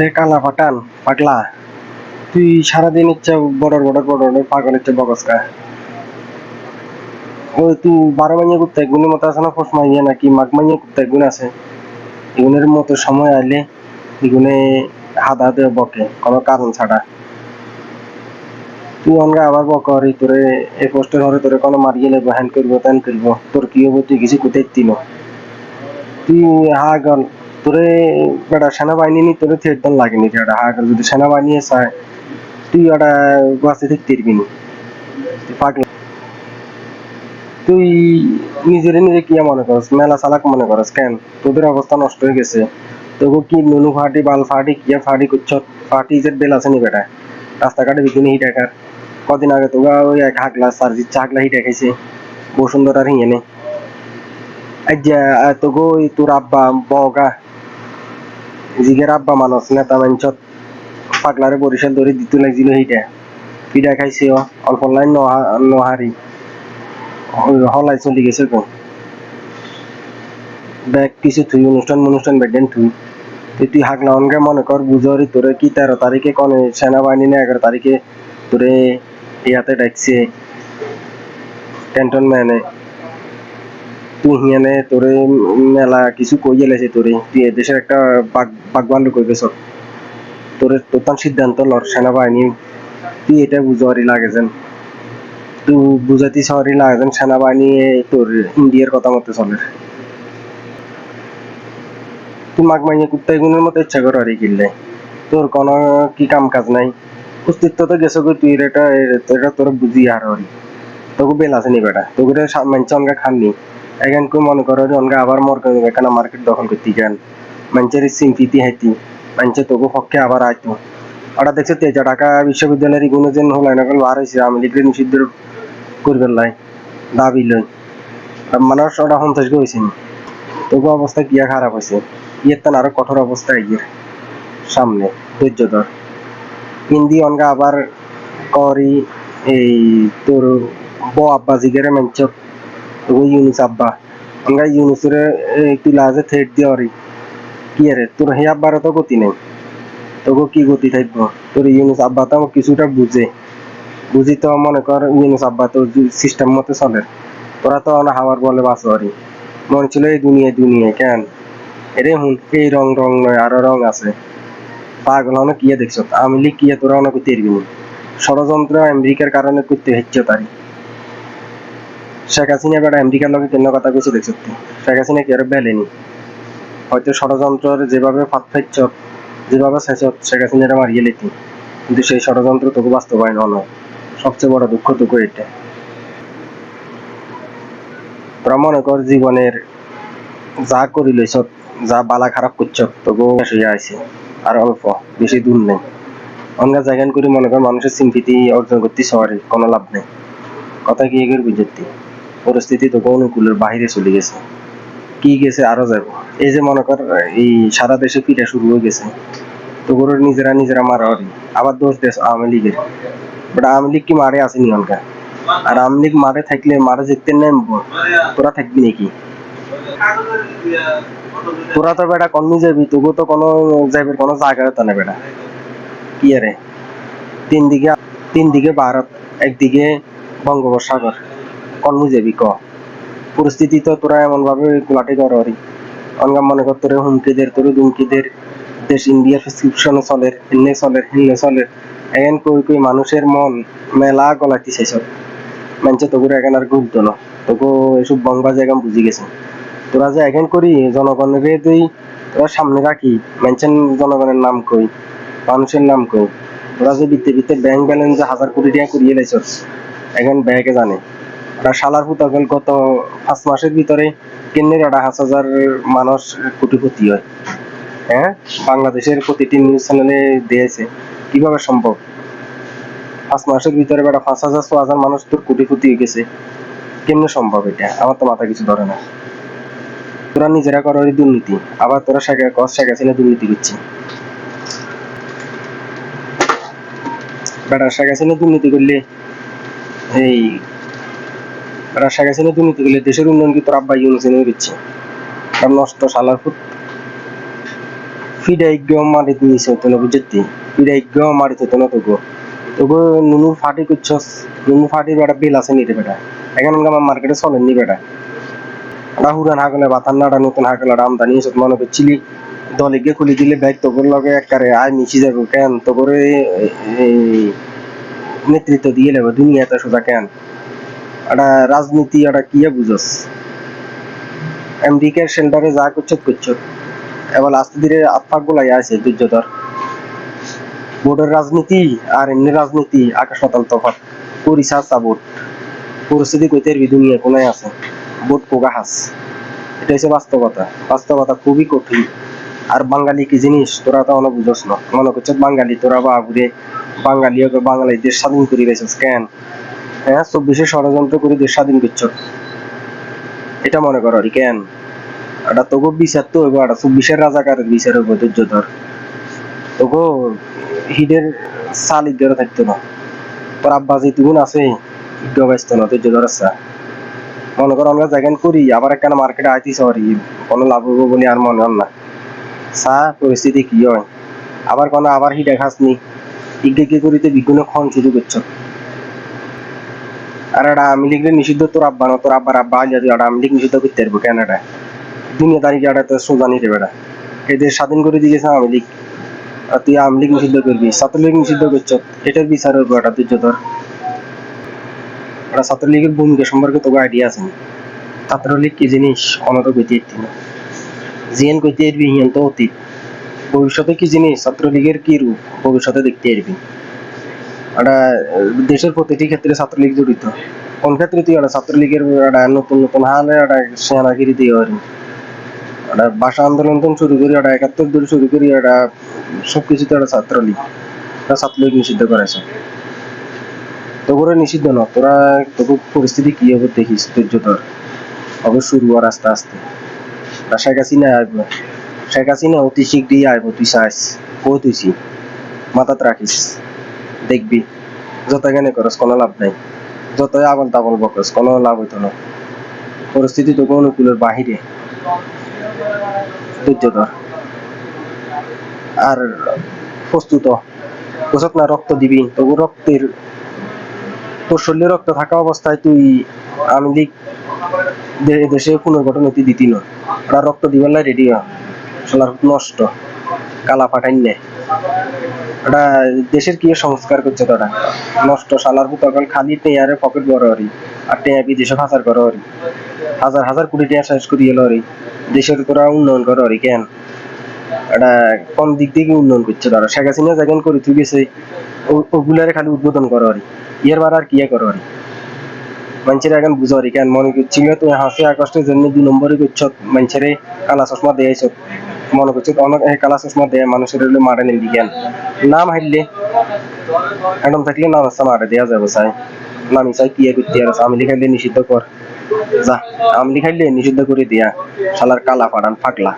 রে কালা পাটান পাগলা। তুই সারাদিন ইচ্ছা বড় বড় বড় পাগল ইচ্ছা বগসকা ও, তুই বারো মাইয়া করতে গুণের মতো আছে না ফস মাইয়া নাকি মাঘ মাইয়া করতে গুণ আছে? এগুনের মতো সময় আইলে এগুনে হাদা দিয়ে বকে, কোনো কারণ ছাড়া। তুই অনগা আবার বকর তোরে, এই পোস্টের হরে তোরে কোনো মারিয়ে নেব হ্যান করব, ত্যান করব, তোর কি হব তুই কিছু কোথায় দিন তুই হা গল তোরে, বেটা, সেনাবাহিনী নি তোরে থিয়েটার লাগেনি যেটা হা গল যদি সেনাবাহিনী চায় তুই ওটা বাসে ঠিক তিরবি নি। তুই নিজেরে নিজে কি মনে করস? মেলা চালাক মনে করস কেন? তোদের অবস্থা নষ্ট হয়ে গেছে। তোকে কি নুনু ফাটি, বাল ফাটি কিয়া ফাটি কুচ্ছ ফাটি যে বেল আছে নি বেটা? রাস্তাঘাটে বিকিনি হিট একার কদিন আগে তোগা ওই এক হাগলা সার্জিত চাগলা হিট একাইছে বসুন্ধরা আর হিঙে নে আজ্জা তোগো ওই তোর আব্বা, বগা জিগের আব্বা মানুষ নেতা মানছত পাগলারে বরিশাল ধরে দিতে লাগছিল হিটা পিঠা খাইছে অল্প লাইন নহারি হলাই চলি গেছে তো ব্যাগ কিছু তুই অনুষ্ঠান অনুষ্ঠান বেডেন তুই তুই তুই হাগলা অনগে মনে কর বুঝরি তোরে কি তেরো তারিখে কনে সেনাবাহিনী না এগারো তারিখে তোরে ইয়াতে ডাকছে। ক্যান্টন ম্যানে তুই তোরে মেলা কিছু কই গেলেছে তোরে। তুই এদেশের একটা বাগ বাগবান্ড কই গেছ তোরে সিদ্ধান্ত সেনাবাহিনী। তুই এটা বুঝারি লাগে যেন। তুই বুঝাতি সরি লাগে যেন সেনাবাহিনী তোর ইন্ডিয়ার কথা মতো চলে। তুই মাগ মাইনে কুত্তাই গুণের মতো ইচ্ছা করো আর কিনলে তোর কোনো কি কাম কাজ নাই। অস্তিত্ব তো গেছো তুই এটা তোর বুঝি আর হরি। তোকে বেল আছে নি বেটা। তোকে মানছে অনগা খাননি। এখন কই মনে করো যে অনগা আবার মর করে এখানে মার্কেট দখল করতে যান মানুষের সিম্পিতি হাইতি মানুষের তোকে পক্ষে আবার আইতো। ওরা দেখছে তেজা ঢাকা বিশ্ববিদ্যালয়ের ইগুনে যেন হল না বার হয়েছে আমি লিখলে নিষিদ্ধ করবেন লাই, দাবি লই। মানুষ ওরা সন্ত্রাস হয়েছে তবু অবস্থা কিয়া খারাপ হয়েছে? ইয়ের তান আরও কঠোর অবস্থা ইয়ের সামনে ধৈর্য ধর হিন্দি অনগা আবার করি, এই তোর ব আব্বা জিগেরে তো ইউনুস আব্বা। তুই লাজে কি রে, তোর হে আব্বার তো গতি নেই। কি গতি থাকব? তোর আব্বা তো কিছুটা বুঝে। বুঝি তো মনে কর আব্বা তো সিস্টেম মতো চলে। তো হাওয়ার বলে বাঁচো আরি মনে ছিল এই দুনিয়ায় দুনিয়ায়, কেন? এরে হুন, এই রং রং নয়, আরও রং আছে। পাগল অনেক কিয়ে দেখছ? আমি কিয়ে তোরা অনেক করতে পারবি ষড়যন্ত্র আমেরিকার কারণে করতে হচ্ছে তারি। শেখ হাসিনা এবার আমেরিকার কেন কথা দেখছ শেখ হাসিনা কি আর বেলেনি হয়তো ষড়যন্ত্রের যেভাবে যেভাবে শেখ কিন্তু সেই ষড়যন্ত্র বাস্তবায়ন হলো। সবচেয়ে বড় দুঃখ এটা। তোরা মনে কর জীবনের যা করি লইছ যা বালা খারাপ করছ তোকে শেষ হয়ে আছে আর অল্প, বেশি দূর নেই। অন্য জায়গান করি মনে কর মানুষের সিম্পিতি অর্জন করতে সবারই, কোনো লাভ নেই। কথা কি এগের বুঝতে পরিস্থিতি তোকে অনুকূলের বাহিরে চলে গেছে। কি গেছে আরও যাব এই যে মনে কর, এই সারা দেশে পিঠা শুরু হয়ে গেছে। তো গরুর নিজেরা নিজেরা মারা হরি। আবার দোষ দেশ আওয়ামী লীগের। বাট আওয়ামী লীগ কি মারে আসেনি অনকা আর আওয়ামী লীগ মারে থাকলে, মারে জিততে নেমবো? তোরা থাকবি নাকি? তোরা তো বেটা কর্মী যাবি তোকে তো কোনো যাবি কোনো জায়গা তো না বেটা। কি আরে? তিন দিকে তিন দিকে ভারত, একদিকে বঙ্গোপসাগর। কর্মী যাবি ক পরিস্থিতি তো তোরা এমন ভাবে লাঠি কর হরি অনগা মনে কর তোরে হুমকিদের তোরে দুমকিদের, দেশ ইন্ডিয়ার প্রেসক্রিপশন চলে হিন্নে চলে হিন্নে চলে। এখন কই কই মানুষের মন মেলা গলাইতে চাইছ। মানুষে তোগুলো এখন আর গুরুত্ব না তোকে এসব বংবা জায়গা বুঝি গেছে। তোরা যে এখন করি জনগণের তুই তোরা সামনে রাখি মেনশন জনগণের নাম কই মানুষের নাম কই তোরা যে বিত্তে বিত্তে ব্যাংক ব্যালেন্স হাজার কোটি টাকা করিয়ে লাইছ এখন ব্যাংকে জানে। ওরা শালার পুতাগল গত পাঁচ মাসের ভিতরে কেন্দ্রের ওরা পাঁচ হাজার মানুষ কোটিপতি হয়। হ্যাঁ? বাংলাদেশের প্রতিটি নিউজ চ্যানেলে দিয়েছে। কীভাবে সম্ভব? পাঁচ মাসের ভিতরে বেটা পাঁচ হাজার, ছ হাজার মানুষ তোর কোটিপতি হয়ে গেছে। কেমনে সম্ভব এটা? আমার তো মাথা কিছু ধরে না। তোরা নিজেরা করো দুর্নীতি। আবার তোরা শাখা কস শাখা ছিল দুর্নীতি করছি। বেটা শাখা ছিল দুর্নীতি করলে এই বেটা শাখা ছিল দুর্নীতি করলে দেশের উন্নয়ন কি তোর আব্বা ইউনুস এনে দিচ্ছে। কারণ নষ্ট শালার ফুট ফিডাইগ্য মারিত নিছে তো না বুঝতি? ফিডাইগ্য মারিত তো না তোগো। তোগো নুনু ফাটি করছস। নুনু ফাটি বেটা বেল আছে নি রে বেটা এখন আমার মার্কেটে চলেন নি বেটা এটা হুরান হাগলে বাতান নাড়া, নতুন হাগলে আমদানি এসব মনে করছিলি দলে গিয়ে খুলে দিলে ব্যাগ তোর লগে একবারে আয় মিশি যাব কেন? তো করে নেতৃত্ব দিয়ে নেব দুনিয়াতে সোজা কেন? রাজনীতি আমেরিকার সেন্টারে যা এবার আস্তে ধীরে আত্মাক গুলাই আছে দুর্যোধর বোর্ডের রাজনীতি আর এমনি রাজনীতি, আকাশ পরিস্থিতি কোনায় আছে। কোগা হাস। এটা হচ্ছে বাস্তবতা। বাস্তবতা খুবই কঠিন। আর বাঙালি কি জিনিস? তোরা তো অনেক বুঝস না। মনে করছে বাঙালি, তোরা বা ঘুরে বাঙালি ওকে বাঙালি দেশ স্বাধীন করে গেছিস কেন? হ্যাঁ চব্বিশে ষড়যন্ত্র করে দেশ স্বাধীন করছ। এটা মনে করো আর কেন? এটা তোকে বিচার তো হইব, এটা চব্বিশের রাজাকারের বিচার হইব, ধৈর্য ধর। তোকে হিডের সাল ইজ্ঞার থাকতো না। তোর আব্বা যেটুকুন আছে ইজ্ঞ ব্যস্ত না, ধৈর্য ধর আছে মনে করো, আমরা জায়গান করি, আবার একখানা মার্কেটে আইতিস পারি কোনো লাভ হব বলে আর মনে হন না। চা পরিস্থিতি কি হয়? আবার কোনো আবার হিডা খাসনি। ইজ্ঞে কি করিতে বিঘ্ন খন শুরু করছ? আর এটা আমি লিখলে নিষিদ্ধ তোর আব্বা না, তোর আব্বার আব্বা যদি এটা আমি লিখ নিষিদ্ধ করতে পারব, কেন এটা? দুনিয়া দাঁড়িয়ে এটা তো সোজা নিতে বেড়া এদের স্বাধীন করে দিয়েছে আমি লিখ। আর তুই আওয়ামী লীগ নিষিদ্ধ করবি, ছাত্রলীগ নিষিদ্ধ করছ, এটার বিচার হইব এটা তুই তোর ওরা ছাত্রলীগের ভূমিকা সম্পর্কে তোকে আইডিয়া আছে? ছাত্রলীগ কি জিনিস? অনত গতি একটি না। জিএন কইতে এরবি হিয়ান তো অতীত। ভবিষ্যতে কি জিনিস? ছাত্রলীগের কি রূপ? ভবিষ্যতে দেখতে এরবি এটা দেশের প্রতিটি ক্ষেত্রে ছাত্রলীগ জড়িত। কোন ক্ষেত্রে তুই এটা ছাত্রলীগের একটা নতুন নতুন হালে একটা সেনাগিরি দিয়ে পারি একটা ভাষা আন্দোলন থেকে শুরু করি, একটা একাত্তর ধরে শুরু করি, একটা সবকিছুতে একটা ছাত্রলীগ এটা ছাত্রলীগ নিষিদ্ধ করেছে। তো করে নিষিদ্ধ না, তোরা তোকে পরিস্থিতি কি হবে দেখিস, ধৈর্য ধর। হবে শুরু আর আস্তে আস্তে। শেখ হাসিনা আসব শেখ হাসিনা অতি শীঘ্রই আসব তুই চাস। ও তুইছি মাথাত রাখিস। দেখবি। যত জ্ঞানে করস, কোনো লাভ নাই। যতই আবল তাবল বকস কোনো লাভ হইতো না। পরিস্থিতি তোকে অনুকূলের বাহিরে। আর প্রস্তুত না, রক্ত দিবি। তবু রক্তের, তোর শরীরে রক্ত থাকা অবস্থায় তুই আওয়ামী লীগ দেশে পুনর্গঠন হতে দিতি না। ওরা রক্ত দিবার রেডি নষ্ট। কালা পাঠাই নে। ওটা দেশের কি সংস্কার করছে তোরা নষ্ট সালার পুতকল খালি টেয়ারে পকেট বড় হরি। আর টেয়া বিদেশে পাচার করো হরি। হাজার হাজার কোটি টেয়া শেষ করি এলো হরি। দেশের তোরা উন্নয়ন করো হরি কেন? এটা কোন দিক থেকে উন্নয়ন করছে তারা শেখ হাসিনা যেখান করে তুই গেছে ওগুলারে খালি উদ্বোধন করো হরি। ইয়ার বার আর কিয়া করো হরি? মানুষের এখন বুঝো হরি কেন? মনে করছিল তুই হাসি আকষ্টের জন্য দুই নম্বরে করছ। মানুষের কালা চশমা দিয়েছ মনে করছি, অনেক এই কালা চশমা দেয় মানুষের মারে নিবি কেন নাম হাইলে একদম থাকলে নাম আসা মারে দেওয়া যাবে চাই। নামি চাই কি করতে আর আমি লিখাইলে নিষিদ্ধ কর। যা, আমি লিখাইলে নিষিদ্ধ করে দিয়া। শালার কালা পাড়ান ফাকলা